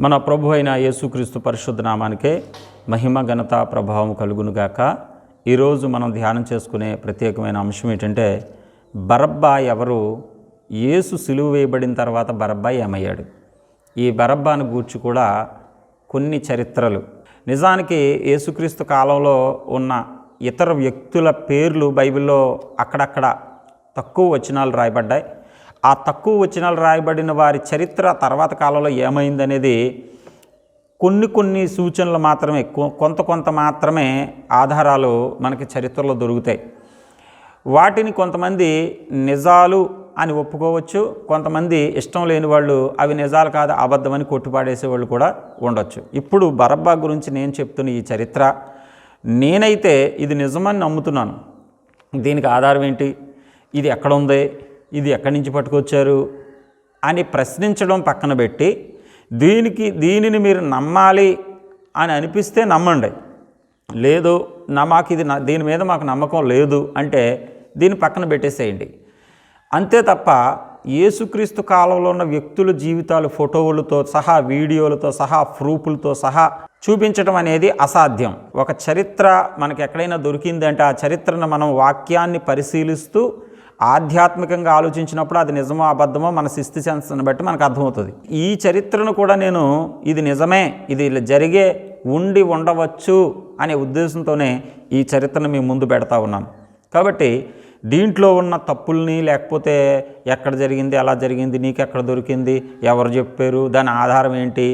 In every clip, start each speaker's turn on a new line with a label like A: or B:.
A: మన ప్రభు అయిన యేసుక్రీస్తు పరిశుద్ధ నామానికే మహిమ ఘనత ప్రభావం కలుగునుగాక. ఈరోజు మనం ధ్యానం చేసుకునే ప్రత్యేకమైన అంశం ఏంటంటే బరబ్బా ఎవరు? యేసు సిలువ వేయబడిన తర్వాత బరబ్బా ఏమయ్యాడు? ఈ బరబ్బాను గూర్చి కూడా కొన్ని చరిత్రలు. నిజానికి యేసుక్రీస్తు కాలంలో ఉన్న ఇతర వ్యక్తుల పేర్లు బైబిల్లో అక్కడక్కడ తక్కువ వచనాలు రాయబడ్డాయి. ఆ తక్కువ వచనాలు రాయబడిన వారి చరిత్ర తర్వాత కాలంలో ఏమైందనేది కొన్ని కొన్ని సూచనలు మాత్రమే కొంత కొంత మాత్రమే ఆధారాలు మనకి చరిత్రలో దొరుకుతాయి. వాటిని కొంతమంది నిజాలు అని ఒప్పుకోవచ్చు కొంతమంది ఇష్టం లేని వాళ్ళు అవి నిజాలు కాదు అబద్ధమని కొట్టుపాడేసే వాళ్ళు కూడా ఉండొచ్చు. ఇప్పుడు బరబ్బా గురించి నేను చెప్తున్న ఈ చరిత్ర నేనైతే ఇది నిజమని నమ్ముతున్నాను. దీనికి ఆధారం ఏంటి? ఇది ఎక్కడ ఉంది? ఇది ఎక్కడి నుంచి పట్టుకొచ్చారు అని ప్రశ్నించడం పక్కన పెట్టి దీనికి దీనిని మీరు నమ్మాలి అని అనిపిస్తే నమ్మండి. లేదు నా మాకు ఇది నా- దీని మీద మాకు నమ్మకం లేదు అంటే దీన్ని పక్కన పెట్టేసేయండి. అంతే తప్ప యేసుక్రీస్తు కాలంలో ఉన్న వ్యక్తుల జీవితాలు ఫోటోలతో సహా వీడియోలతో సహా ప్రూఫ్లతో సహా చూపించడం అనేది అసాధ్యం. ఒక చరిత్ర మనకి ఎక్కడైనా దొరికిందంటే ఆ చరిత్రను మనం వాక్యాన్ని పరిశీలిస్తూ ఆధ్యాత్మికంగా ఆలోచించినప్పుడు అది నిజమో అబద్ధమో మన శిస్తు సెన్స్ని బట్టి మనకు అర్థమవుతుంది. ఈ చరిత్రను కూడా నేను ఇది నిజమే ఇది ఇలా జరిగే ఉండి ఉండవచ్చు అనే ఉద్దేశంతోనే ఈ చరిత్రను మీ ముందు పెడతా ఉన్నాను. కాబట్టి దీంట్లో ఉన్న తప్పుల్ని లేకపోతే ఎక్కడ జరిగింది ఎలా జరిగింది నీకు ఎక్కడ దొరికింది ఎవరు చెప్పారు దాని ఆధారం ఏంటి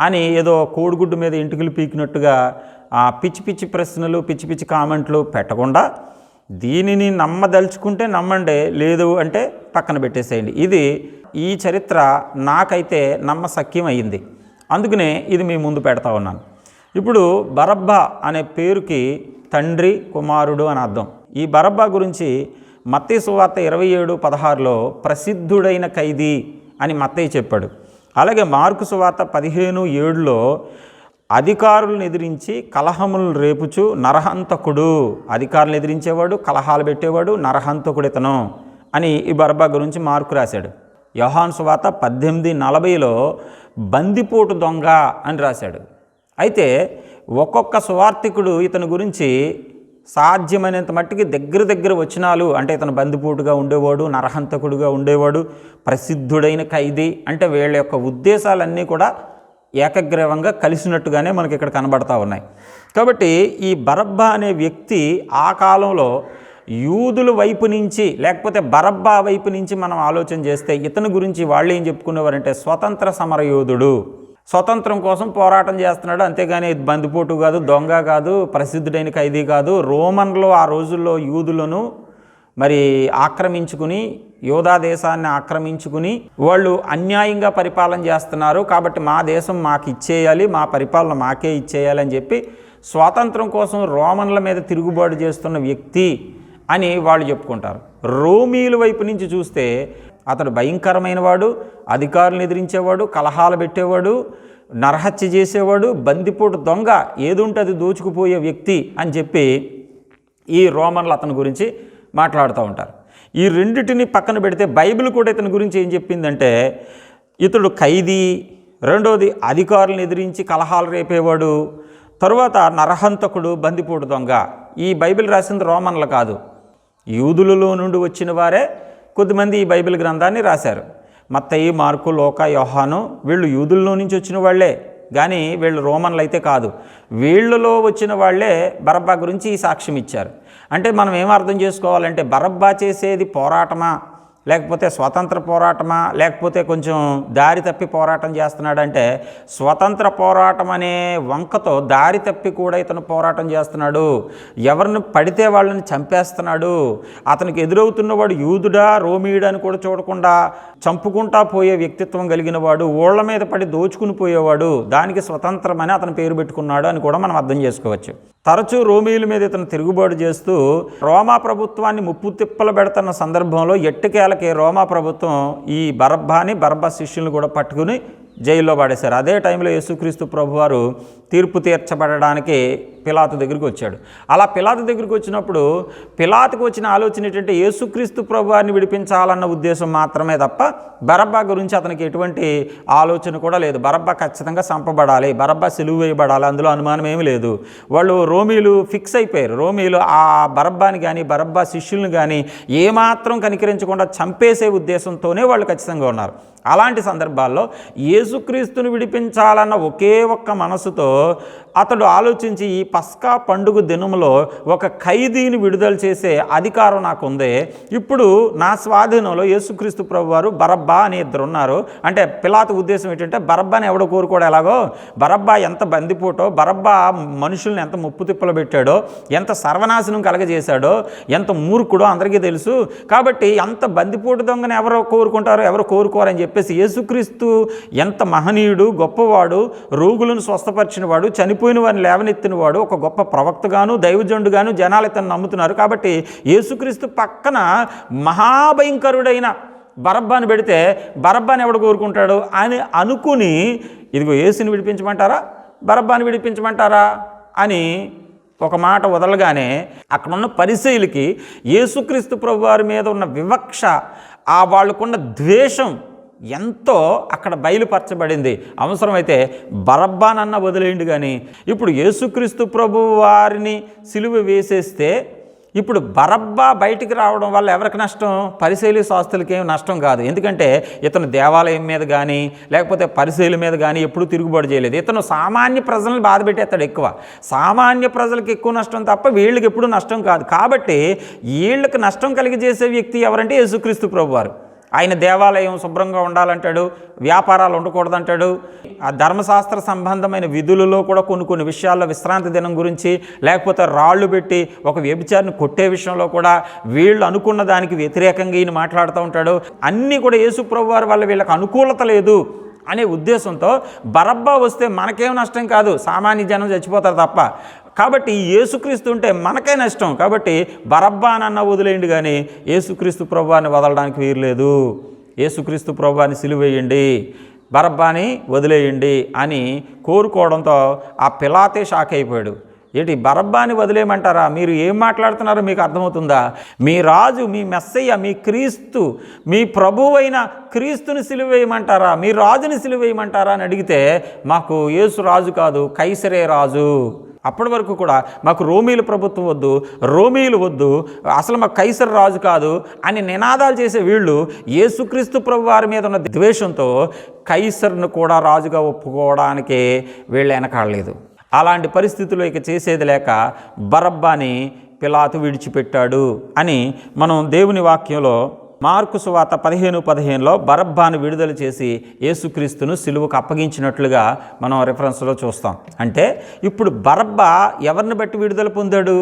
A: అని ఏదో కోడిగుడ్డు మీద ఇంటికలు పీకినట్టుగా ఆ పిచ్చి పిచ్చి ప్రశ్నలు పిచ్చి పిచ్చి కామెంట్లు పెట్టకుండా దీనిని నమ్మదలుచుకుంటే నమ్మండి లేదు అంటే పక్కన పెట్టేసేయండి. ఇది ఈ చరిత్ర నాకైతే నమ్మసక్యం అయ్యింది అందుకనే ఇది మీ ముందు పెడతా ఉన్నాను. ఇప్పుడు బరబ్బా అనే పేరుకి తండ్రి కుమారుడు అని అర్థం. ఈ బరబ్బా గురించి మత్తయ్య సువార్త ఇరవై ఏడు పదహారులో ప్రసిద్ధుడైన ఖైదీ అని మత్తయ్య చెప్పాడు. అలాగే మార్కు సువార్త పదిహేను ఏడులో అధికారులను ఎదిరించి కలహములు రేపుచు నరహంతకుడు. అధికారులను ఎదిరించేవాడు కలహాలు పెట్టేవాడు నరహంతకుడు ఇతను అని ఈ బర్బా గురించి మార్కు రాశాడు. యోహాన్ సువాత పద్దెనిమిది నలభైలో బందిపోటు దొంగ అని రాశాడు. అయితే ఒక్కొక్క సువార్థికుడు ఇతని గురించి సాధ్యమైనంత మట్టికి దగ్గర దగ్గర వచనాలు అంటే ఇతను బందిపోటుగా ఉండేవాడు నరహంతకుడుగా ఉండేవాడు ప్రసిద్ధుడైన ఖైదీ అంటే వీళ్ళ యొక్క ఉద్దేశాలన్నీ కూడా ఏకగ్రీవంగా కలిసినట్టుగానే మనకి ఇక్కడ కనబడతా ఉన్నాయి. కాబట్టి ఈ బరబ్బా అనే వ్యక్తి ఆ కాలంలో యూదుల వైపు నుంచి లేకపోతే బరబ్బా వైపు నుంచి మనం ఆలోచన చేస్తే ఇతని గురించి వాళ్ళు ఏం చెప్పుకునేవారంటే స్వతంత్ర సమరయోధుడు స్వతంత్రం కోసం పోరాటం చేస్తున్నాడు. అంతేగాని బందిపోటు కాదు దొంగ కాదు ప్రసిద్ధుడైన ఖైదీ కాదు. రోమన్లో ఆ రోజుల్లో యూదులను మరి ఆక్రమించుకుని యోధా దేశాన్ని ఆక్రమించుకుని వాళ్ళు అన్యాయంగా పరిపాలన చేస్తున్నారు. కాబట్టి మా దేశం మాకు ఇచ్చేయాలి మా పరిపాలన మాకే ఇచ్చేయాలి అని చెప్పి స్వాతంత్రం కోసం రోమన్ల మీద తిరుగుబాటు చేస్తున్న వ్యక్తి అని వాళ్ళు చెప్పుకుంటారు. రోమీల వైపు నుంచి చూస్తే అతడు భయంకరమైన వాడు అధికారులను ఎదిరించేవాడు కలహాలు పెట్టేవాడు నరహత్య చేసేవాడు బందిపోటు దొంగ ఏదుంటే అది దోచుకుపోయే వ్యక్తి అని చెప్పి ఈ రోమన్లు అతని గురించి మాట్లాడుతూ ఉంటారు. ఈ రెండిటిని పక్కన పెడితే బైబిల్ కూడా ఇతని గురించి ఏం చెప్పిందంటే ఇతడు ఖైదీ రెండోది అధికారులను ఎదిరించి కలహాలు రేపేవాడు తరువాత నరహంతకుడు బందిపోడు దొంగ. ఈ బైబిల్ రాసింది రోమన్లు కాదు. యూదులలో నుండి వచ్చిన వారే కొద్దిమంది ఈ బైబిల్ గ్రంథాన్ని రాశారు. మత్తయి మార్కు లోక యోహాను వీళ్ళు యూదుల్లో నుంచి వచ్చిన వాళ్ళే. కానీ వీళ్ళు రోమన్లు అయితే కాదు. వీళ్ళలో వచ్చిన వాళ్ళే బరబ్బా గురించి ఈ సాక్ష్యం ఇచ్చారు. అంటే మనం ఏం అర్థం చేసుకోవాలంటే బరబ్బా చేసేది పోరాటమా? లేకపోతే స్వతంత్ర పోరాటమా? లేకపోతే కొంచెం దారి తప్పి పోరాటం చేస్తున్నాడంటే స్వతంత్ర పోరాటం అనే వంకతో దారి తప్పి కూడా ఇతను పోరాటం చేస్తున్నాడు. ఎవరిని పడితే వాళ్ళని చంపేస్తున్నాడు. అతనికి ఎదురవుతున్నవాడు యూదుడా రోమీయుడా అని కూడా చూడకుండా చంపుకుంటా పోయే వ్యక్తిత్వం కలిగిన వాడు ఓళ్ళ మీద పడి దోచుకుని పోయేవాడు దానికి స్వతంత్రమని అతను పేరు పెట్టుకున్నాడు అని కూడా మనం అర్థం చేసుకోవచ్చు. తరచూ రోమీల మీద ఇతను తిరుగుబాటు చేస్తూ రోమా ప్రభుత్వాన్ని ముప్పు తిప్పలు పెడుతున్న సందర్భంలో ఎట్టుకేలకి రోమా ప్రభుత్వం ఈ బరబ్బాని బరబ్బా శిష్యులను కూడా పట్టుకుని జైల్లో పడేశారు. అదే టైంలో యేసుక్రీస్తు ప్రభువారు తీర్పు తీర్చబడడానికి పిలాతు దగ్గరికి వచ్చాడు. అలా పిలాతు దగ్గరికి వచ్చినప్పుడు పిలాతుకు వచ్చిన ఆలోచన ఏంటంటే యేసుక్రీస్తు ప్రభువారిని విడిపించాలన్న ఉద్దేశం మాత్రమే తప్ప బరబ్బా గురించి అతనికి ఎటువంటి ఆలోచన కూడా లేదు. బరబ్బా ఖచ్చితంగా చంపబడాలి. బరబ్బా సెలువు వేయబడాలి. అందులో అనుమానం ఏమీ లేదు. వాళ్ళు రోమీలు ఫిక్స్ అయిపోయారు. రోమీలు ఆ బరబ్బాని కానీ బరబ్బా శిష్యుల్ని కానీ ఏమాత్రం కనికరించకుండా చంపేసే ఉద్దేశంతోనే వాళ్ళు ఖచ్చితంగా ఉన్నారు. అలాంటి సందర్భాల్లో ఏ యేసుక్రీస్తుని విడిపించాలన్న ఒకే ఒక్క మనసుతో అతడు ఆలోచించి ఈ పస్కా పండుగ దినంలో ఒక ఖైదీని విడుదల చేసే అధికారం నాకుంది. ఇప్పుడు నా స్వాధీనంలో యేసుక్రీస్తు ప్రభు వారు బరబ్బా అని ఇద్దరు ఉన్నారు. అంటే పిలాత ఉద్దేశం ఏంటంటే బరబ్బాని ఎవడో కోరుకోడు ఎలాగో? బరబ్బా ఎంత బందిపోటో బరబ్బా మనుషుల్ని ఎంత ముప్పు తిప్పలు పెట్టాడో ఎంత సర్వనాశనం కలగజేశాడో ఎంత మూర్ఖుడో అందరికీ తెలుసు. కాబట్టి ఎంత బందిపోటు దొంగని ఎవరో కోరుకుంటారో ఎవరు కోరుకోరని చెప్పేసి యేసుక్రీస్తు ఎంత మహనీయుడు గొప్పవాడు రోగులను స్వస్థపరిచినవాడు చనిపోయిన వారిని లేవనెత్తినవాడు ఒక గొప్ప ప్రవక్తగాను దైవజండుగాను జనాలు ఇతను నమ్ముతున్నారు. కాబట్టి యేసుక్రీస్తు పక్కన మహాభయంకరుడైన బరబ్బాని పెడితే బరబ్బాని ఎవడు కోరుకుంటాడు అని అనుకుని ఇదిగో యేసుని విడిపించమంటారా? బరబ్బాని విడిపించమంటారా? అని ఒక మాట వదలగానే అక్కడున్న పరిశీలికి యేసుక్రీస్తు ప్రభు వారి మీద ఉన్న వివక్ష ఆ వాళ్ళకున్న ద్వేషం ఎంతో అక్కడ బయలుపరచబడింది. అవసరమైతే బరబ్బానన్న వదిలేయండి కానీ ఇప్పుడు యేసుక్రీస్తు ప్రభు వారిని సిలువ వేసేస్తే ఇప్పుడు బరబ్బా బయటికి రావడం వల్ల ఎవరికి నష్టం? పరిశైలి శాస్త్రులకి ఏం నష్టం కాదు. ఎందుకంటే ఇతను దేవాలయం మీద కానీ లేకపోతే పరిశైలి మీద కానీ ఎప్పుడూ తిరుగుబాటు చేయలేదు. ఇతను సామాన్య ప్రజలను బాధ పెట్టేస్తాడు ఎక్కువ. సామాన్య ప్రజలకు ఎక్కువ నష్టం తప్ప వీళ్ళకి ఎప్పుడూ నష్టం కాదు. కాబట్టి వీళ్ళకి నష్టం కలిగజేసే వ్యక్తి ఎవరంటే యేసుక్రీస్తు ప్రభు వారు. ఆయన దేవాలయం శుభ్రంగా ఉండాలంటాడు వ్యాపారాలు ఉండకూడదంటాడు. ఆ ధర్మశాస్త్ర సంబంధమైన విధులలో కూడా కొన్ని కొన్ని విషయాల్లో విశ్రాంతి దినం గురించి లేకపోతే రాళ్ళు పెట్టి ఒక వ్యభిచారిని కొట్టే విషయంలో కూడా వీళ్ళు అనుకున్న దానికి వ్యతిరేకంగా ఈయన మాట్లాడుతూ ఉంటాడు. అన్నీ కూడా యేసుప్రభు వారి వల్ల వీళ్ళకి అనుకూలత లేదు అనే ఉద్దేశంతో బరబ్బా వస్తే మనకేం నష్టం కాదు సామాన్య జనం చచ్చిపోతారు తప్ప. కాబట్టి యేసుక్రీస్తు ఉంటే మనకే నష్టం. కాబట్టి బరబ్బానన్న వదిలేయండి కానీ యేసుక్రీస్తు ప్రభువాన్ని వదలడానికి వీరలేదు లేదు యేసుక్రీస్తు ప్రభువాన్ని సిలువేయండి. బరబ్బాని వదిలేయండి అని కోరుకోవడంతో ఆ పిలాతే షాక్ అయిపోయాడు. ఏంటి బరబ్బాని వదిలేయమంటారా? మీరు ఏం మాట్లాడుతున్నారో మీకు అర్థమవుతుందా? మీ రాజు మీ మెస్సయ్య మీ క్రీస్తు మీ ప్రభువైన క్రీస్తుని సిలువేయమంటారా? మీ రాజుని సిలువేయమంటారా అని అడిగితే మాకు యేసు రాజు కాదు కైసరే రాజు. అప్పటి వరకు కూడా మాకు రోమీలు ప్రభుత్వం వద్దు రోమీలు వద్దు అసలు మాకు కైసర్ రాజు కాదు అని నినాదాలు చేసే వీళ్ళు యేసుక్రీస్తు ప్రభు వారి మీద ఉన్న ద్వేషంతో కైసర్ను కూడా రాజుగా ఒప్పుకోవడానికి వీళ్ళు వెనకాడలేదు. అలాంటి పరిస్థితుల్లో ఇక చేసేది లేక బరబ్బాని పిలాతు విడిచిపెట్టాడు అని మనం దేవుని వాక్యంలో మార్కు సువాత పదిహేను పదిహేనులో బరబ్బాను విడుదల చేసి యేసుక్రీస్తును సిలువకు అప్పగించినట్లుగా మనం రిఫరెన్స్లో చూస్తాం. అంటే ఇప్పుడు బరబ్బా ఎవరిని బట్టి విడుదల పొందాడు?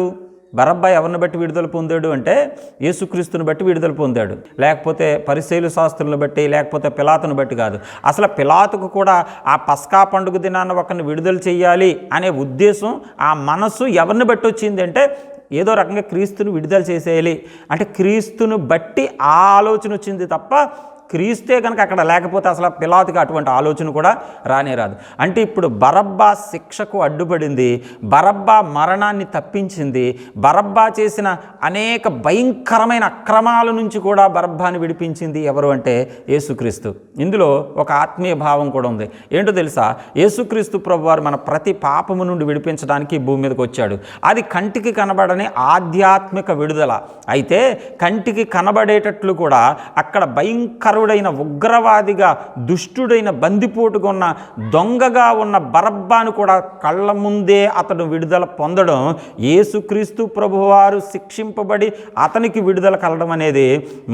A: బరబ్బా ఎవరిని బట్టి విడుదల పొందాడు అంటే యేసుక్రీస్తుని బట్టి విడుదల పొందాడు. లేకపోతే పరిశైలు శాస్త్రులను బట్టి లేకపోతే పిలాతును బట్టి కాదు. అసలు పిలాతుకు కూడా ఆ పస్కా పండుగ దినాన్న ఒకరిని విడుదల చేయాలి అనే ఉద్దేశం ఆ మనసు ఎవరిని బట్టి వచ్చిందంటే ఏదో రకంగా క్రీస్తును విడుదల చేసేయాలి. అంటే క్రీస్తును బట్టి ఆ ఆలోచన వచ్చింది తప్ప క్రీస్తే కనుక అక్కడ లేకపోతే అసలు పిలాతికి అటువంటి ఆలోచన కూడా రానే రాదు. అంటే ఇప్పుడు బరబ్బా శిక్షకు అడ్డుపడింది బరబ్బా మరణాన్ని తప్పించింది బరబ్బా చేసిన అనేక భయంకరమైన అక్రమాల నుంచి కూడా బరబ్బాని విడిపించింది ఎవరు అంటే యేసుక్రీస్తు. ఇందులో ఒక ఆత్మీయ భావం కూడా ఉంది. ఏంటో తెలుసా? యేసుక్రీస్తు ప్రభువారు మన ప్రతి పాపము నుండి విడిపించడానికి భూమి మీదకి వచ్చాడు. అది కంటికి కనబడని ఆధ్యాత్మిక విడుదల. అయితే కంటికి కనబడేటట్లు కూడా అక్కడ భయంకర భయంకరుడైన ఉగ్రవాదిగా దుష్టుడైన బందిపోటుగా ఉన్న దొంగగా ఉన్న బరబ్బాను కూడా కళ్ళ ముందే అతడు విడుదల పొందడం యేసుక్రీస్తు ప్రభువారు శిక్షింపబడి అతనికి విడుదల కలడం అనేది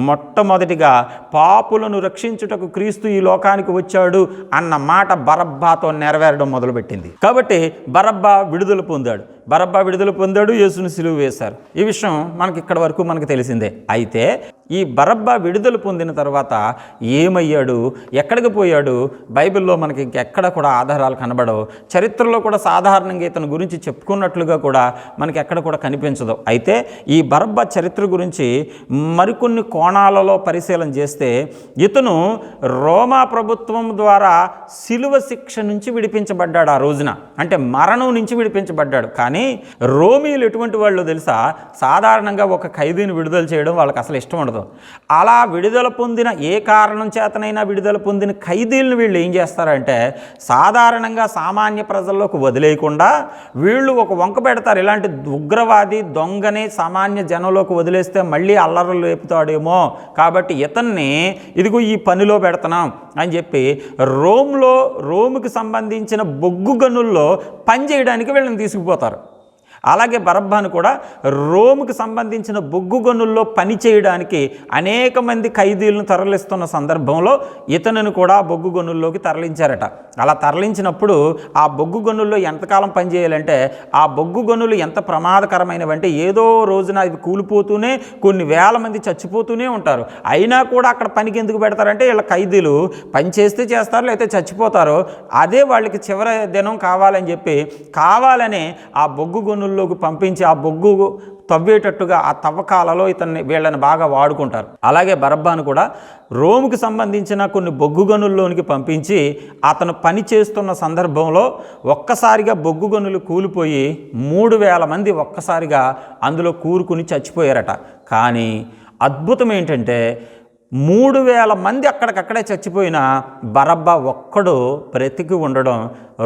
A: మొట్టమొదటిగా పాపులను రక్షించుటకు క్రీస్తు ఈ లోకానికి వచ్చాడు అన్న మాట బరబ్బాతో నెరవేరడం మొదలుపెట్టింది. కాబట్టి బరబ్బా విడుదల పొందాడు. బరబ్బా విడుదల పొందాడు యేసుని సిలువు వేశారు. ఈ విషయం మనకి ఇక్కడ వరకు మనకు తెలిసిందే. అయితే ఈ బరబ్బా విడుదల పొందిన తర్వాత ఏమయ్యాడు? ఎక్కడికి పోయాడు? బైబిల్లో మనకి ఇంకెక్కడ కూడా ఆధారాలు కనబడవు. చరిత్రలో కూడా సాధారణంగా ఇతని గురించి చెప్పుకున్నట్లుగా కూడా మనకి ఎక్కడ కూడా కనిపించదు. అయితే ఈ బరబ్బా చరిత్ర గురించి మరికొన్ని కోణాలలో పరిశీలన చేస్తే ఇతను రోమా ప్రభుత్వం ద్వారా శిలువ శిక్ష నుంచి విడిపించబడ్డాడు ఆ రోజున. అంటే మరణం నుంచి విడిపించబడ్డాడు. కానీ రోమీలు ఎటువంటి వాళ్ళు తెలుసా? సాధారణంగా ఒక ఖైదీని విడుదల చేయడం వాళ్ళకి అసలు ఇష్టం ఉండదు. అలా విడుదల పొందిన ఏ కారణం చేతనైనా విడుదల పొందిన ఖైదీలను వీళ్ళు ఏం చేస్తారంటే సాధారణంగా సామాన్య ప్రజల్లోకి వదిలేయకుండా వీళ్ళు ఒక వంక పెడతారు. ఇలాంటి ఉగ్రవాది దొంగని సామాన్య జనంలోకి వదిలేస్తే మళ్ళీ అల్లర్లు లేపుతాడేమో. కాబట్టి ఇతన్ని ఇదిగో ఈ పనిలో పెడుతున్నాం అని చెప్పి రోమ్లో రోముకి సంబంధించిన బొగ్గు గనుల్లో పనిచేయడానికి వీళ్ళని తీసుకుపోతారు. అలాగే బరబ్బాను కూడా రోమ్కి సంబంధించిన బొగ్గు గనుల్లో పని చేయడానికి అనేక మంది ఖైదీలను తరలిస్తున్న సందర్భంలో ఇతనును కూడా బొగ్గు గనుల్లోకి తరలించారట. అలా తరలించినప్పుడు ఆ బొగ్గు గనుల్లో ఎంతకాలం పనిచేయాలంటే ఆ బొగ్గు గనులు ఎంత ప్రమాదకరమైనవంటే ఏదో రోజున అవి కూలిపోతూనే కొన్ని వేల మంది చచ్చిపోతూనే ఉంటారు. అయినా కూడా అక్కడ పనికి ఎందుకు పెడతారంటే వీళ్ళ ఖైదీలు పని చేస్తే చేస్తారు లేకపోతే చచ్చిపోతారు. అదే వాళ్ళకి చివరి దినం కావాలని చెప్పి కావాలనే ఆ బొగ్గు గనుల్లోకి పంపించి ఆ బొగ్గు తవ్వేటట్టుగా ఆ తవ్వకాలలో ఇతన్ని వీళ్ళని బాగా వాడుకుంటారు. అలాగే బరబ్బాను కూడా రోముకి సంబంధించిన కొన్ని బొగ్గు గనుల్లోనికి పంపించి అతను పని చేస్తున్న సందర్భంలో ఒక్కసారిగా బొగ్గు గనులు కూలిపోయి మూడు వేల మంది ఒక్కసారిగా అందులో కూరుకుని చచ్చిపోయారట. కానీ అద్భుతం ఏంటంటే మూడు వేల మంది అక్కడికక్కడే చచ్చిపోయిన బరబ్బా ఒక్కడు బ్రతికి ఉండడం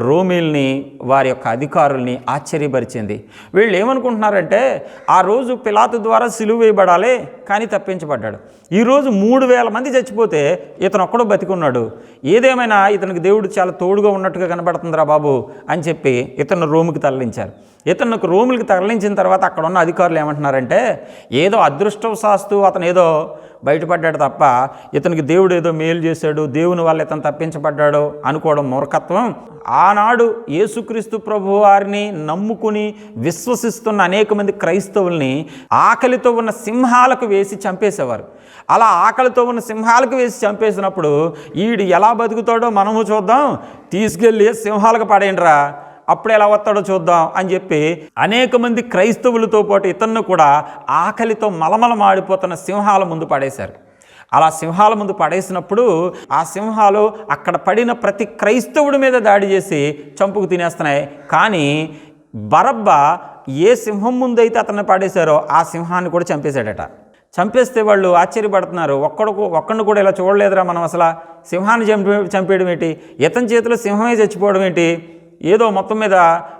A: రోమిల్ని వారి యొక్క అధికారుల్ని ఆశ్చర్యపరిచింది. వీళ్ళు ఏమనుకుంటున్నారంటే ఆ రోజు పిలాతు ద్వారా సిలువ వేయబడాలి కానీ తప్పించబడ్డాడు. ఈరోజు మూడు వేల మంది చచ్చిపోతే ఇతను ఒక్కడు బతికున్నాడు. ఏదేమైనా ఇతనికి దేవుడు చాలా తోడుగా ఉన్నట్టుగా కనబడుతుందిరా బాబు అని చెప్పి ఇతను రోముకి తరలించారు. ఇతను రోములకి తరలించిన తర్వాత అక్కడ ఉన్న అధికారులు ఏమంటున్నారంటే ఏదో అదృష్టవశాస్తు అతను ఏదో బయటపడ్డాడు తప్ప ఇతనికి దేవుడు ఏదో మేలు చేశాడు దేవుని వల్ల ఇతను తప్పించబడ్డాడు అనుకోవడం మూర్ఖత్వం. ఆనాడు యేసుక్రీస్తు ప్రభు వారిని నమ్ముకుని విశ్వసిస్తున్న అనేక మంది క్రైస్తవుల్ని ఆకలితో ఉన్న సింహాలకు వేసి చంపేసేవారు. అలా ఆకలితో ఉన్న సింహాలకు వేసి చంపేసినప్పుడు ఈడు ఎలా బతుకుతాడో మనము చూద్దాం. తీసుకెళ్ళి సింహాలకు పడేయండిరా. అప్పుడు ఎలా వస్తాడో చూద్దాం అని చెప్పి అనేక మంది క్రైస్తవులతో పాటు ఇతన్ను కూడా ఆకలితో మలమల మాడిపోతున్న సింహాల ముందు పడేశారు. అలా సింహాల ముందు పడేసినప్పుడు ఆ సింహాలు అక్కడ పడిన ప్రతి క్రైస్తవుడి మీద దాడి చేసి చంపుకు తినేస్తున్నాయి. కానీ బరబ్బ ఏ సింహం ముందైతే అతన్ని పడేశారో ఆ సింహాన్ని కూడా చంపేశాడట. చంపేస్తే వాళ్ళు ఆశ్చర్యపడుతున్నారు. ఒక్కడు ఒక్కడిని కూడా ఇలా చూడలేదురా మనం అసలు. సింహాన్ని చంపి చంపేయడం ఏంటి? ఇతని చేతిలో సింహమే చచ్చిపోవడం ఏంటి? ఏదో మొత్తం మీద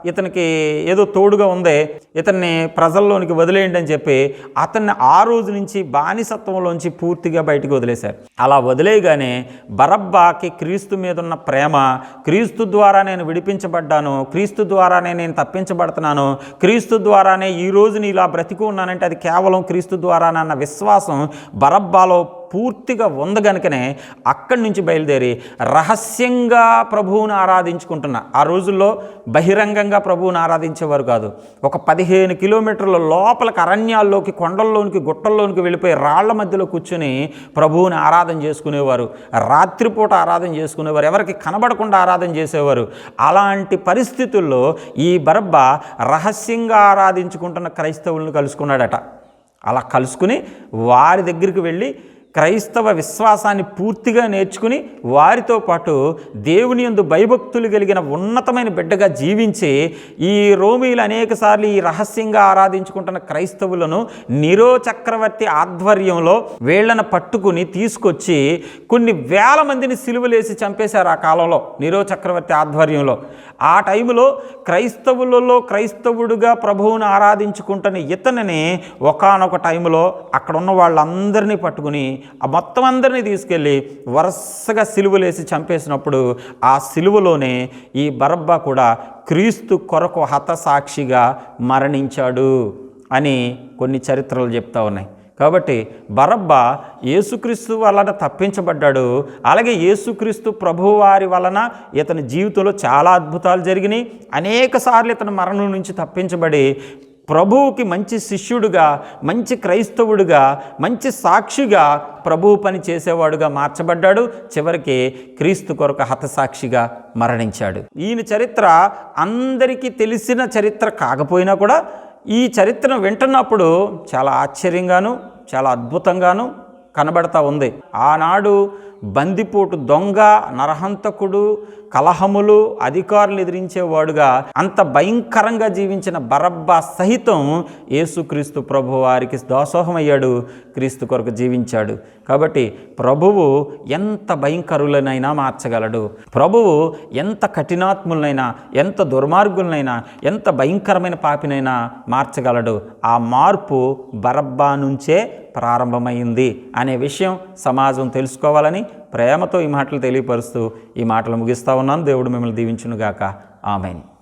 A: ఇతనికి ఏదో తోడుగా ఉంది ఇతన్ని ప్రజల్లోనికి వదిలేయండి అని చెప్పి అతన్ని ఆ రోజు నుంచి బానిసత్వంలోంచి పూర్తిగా బయటకు వదిలేశారు. అలా వదిలేయగానే బరబ్బాకి క్రీస్తు మీద ఉన్న ప్రేమ క్రీస్తు ద్వారా నేను విడిపించబడ్డాను క్రీస్తు ద్వారానే నేను తప్పించబడుతున్నాను క్రీస్తు ద్వారానే ఈ రోజు ఇలా బ్రతికి ఉన్నానంటే అది కేవలం క్రీస్తు ద్వారానన్న విశ్వాసం బరబ్బాలో పూర్తిగా ఉంది గనుకనే అక్కడి నుంచి బయలుదేరి రహస్యంగా ప్రభువుని ఆరాధించుకుంటున్న. ఆ రోజుల్లో బహిరంగంగా ప్రభువుని ఆరాధించేవారు కాదు. ఒక పదిహేను కిలోమీటర్ల లోపలికి అరణ్యాల్లోకి కొండల్లోనికి గుట్టల్లోనికి వెళ్ళిపోయి రాళ్ళ మధ్యలో కూర్చొని ప్రభువుని ఆరాధన చేసుకునేవారు. రాత్రిపూట ఆరాధన చేసుకునేవారు. ఎవరికి కనబడకుండా ఆరాధన చేసేవారు. అలాంటి పరిస్థితుల్లో ఈ బరబ్బ రహస్యంగా ఆరాధించుకుంటున్న క్రైస్తవులను కలుసుకున్నాడట. అలా కలుసుకుని వారి దగ్గరికి వెళ్ళి క్రైస్తవ విశ్వాసాన్ని పూర్తిగా నేర్చుకుని వారితో పాటు దేవుని యందు భయభక్తులు కలిగిన ఉన్నతమైన బిడ్డగా జీవించి ఈ రోమీలు అనేకసార్లు ఈ రహస్యంగా ఆరాధించుకుంటున్న క్రైస్తవులను నిరో చక్రవర్తి ఆధ్వర్యంలో వీళ్ళను పట్టుకుని తీసుకొచ్చి కొన్ని వేల మందిని సిలువలేసి చంపేశారు ఆ కాలంలో నిరో చక్రవర్తి ఆధ్వర్యంలో. ఆ టైంలో క్రైస్తవులలో క్రైస్తవుడుగా ప్రభువును ఆరాధించుకుంటున్న ఇతనిని ఒకానొక టైంలో అక్కడ ఉన్న వాళ్ళందరినీ పట్టుకుని ఆ మొత్తం అందరినీ తీసుకెళ్ళి వరుసగా సిలువలేసి చంపేసినప్పుడు ఆ సిలువలోనే ఈ బరబ్బా కూడా క్రీస్తు కొరకు హతసాక్షిగా మరణించాడు అని కొన్ని చరిత్రలు చెప్తా ఉన్నాయి. కాబట్టి బరబ్బ యేసుక్రీస్తు వలన తప్పించబడ్డాడు. అలాగే యేసుక్రీస్తు ప్రభువారి వలన ఇతని జీవితంలో చాలా అద్భుతాలు జరిగినాయి. అనేక సార్లు ఇతను మరణం నుంచి తప్పించబడి ప్రభువుకి మంచి శిష్యుడుగా మంచి క్రైస్తవుడుగా మంచి సాక్షిగా ప్రభువు పని చేసేవాడుగా మార్చబడ్డాడు. చివరికి క్రీస్తు కొరకు హతసాక్షిగా మరణించాడు. ఈయన చరిత్ర అందరికీ తెలిసిన చరిత్ర కాకపోయినా కూడా ఈ చరిత్రను వింటున్నప్పుడు చాలా ఆశ్చర్యంగాను చాలా అద్భుతంగాను కనబడతా ఉంది. ఆనాడు బందిపోటు దొంగ నరహంతకుడు కలహములు అధికారులు ఎదిరించేవాడుగా అంత భయంకరంగా జీవించిన బరబ్బా సహితం యేసుక్రీస్తు ప్రభు వారికి దోసోహమయ్యాడు క్రీస్తు కొరకు జీవించాడు. కాబట్టి ప్రభువు ఎంత భయంకరులనైనా మార్చగలడు. ప్రభువు ఎంత కఠినాత్ములనైనా ఎంత దుర్మార్గులనైనా ఎంత భయంకరమైన పాపినైనా మార్చగలడు. ఆ మార్పు బరబ్బా నుంచే ప్రారంభమైంది అనే విషయం సమాజం తెలుసుకోవాలని ప్రేమతో ఈ మాటలు తెలియపరుస్తూ ఈ మాటలు ముగిస్తా ఉన్నాను. దేవుడు మిమ్మల్ని దీవించునుగాక. ఆమెను.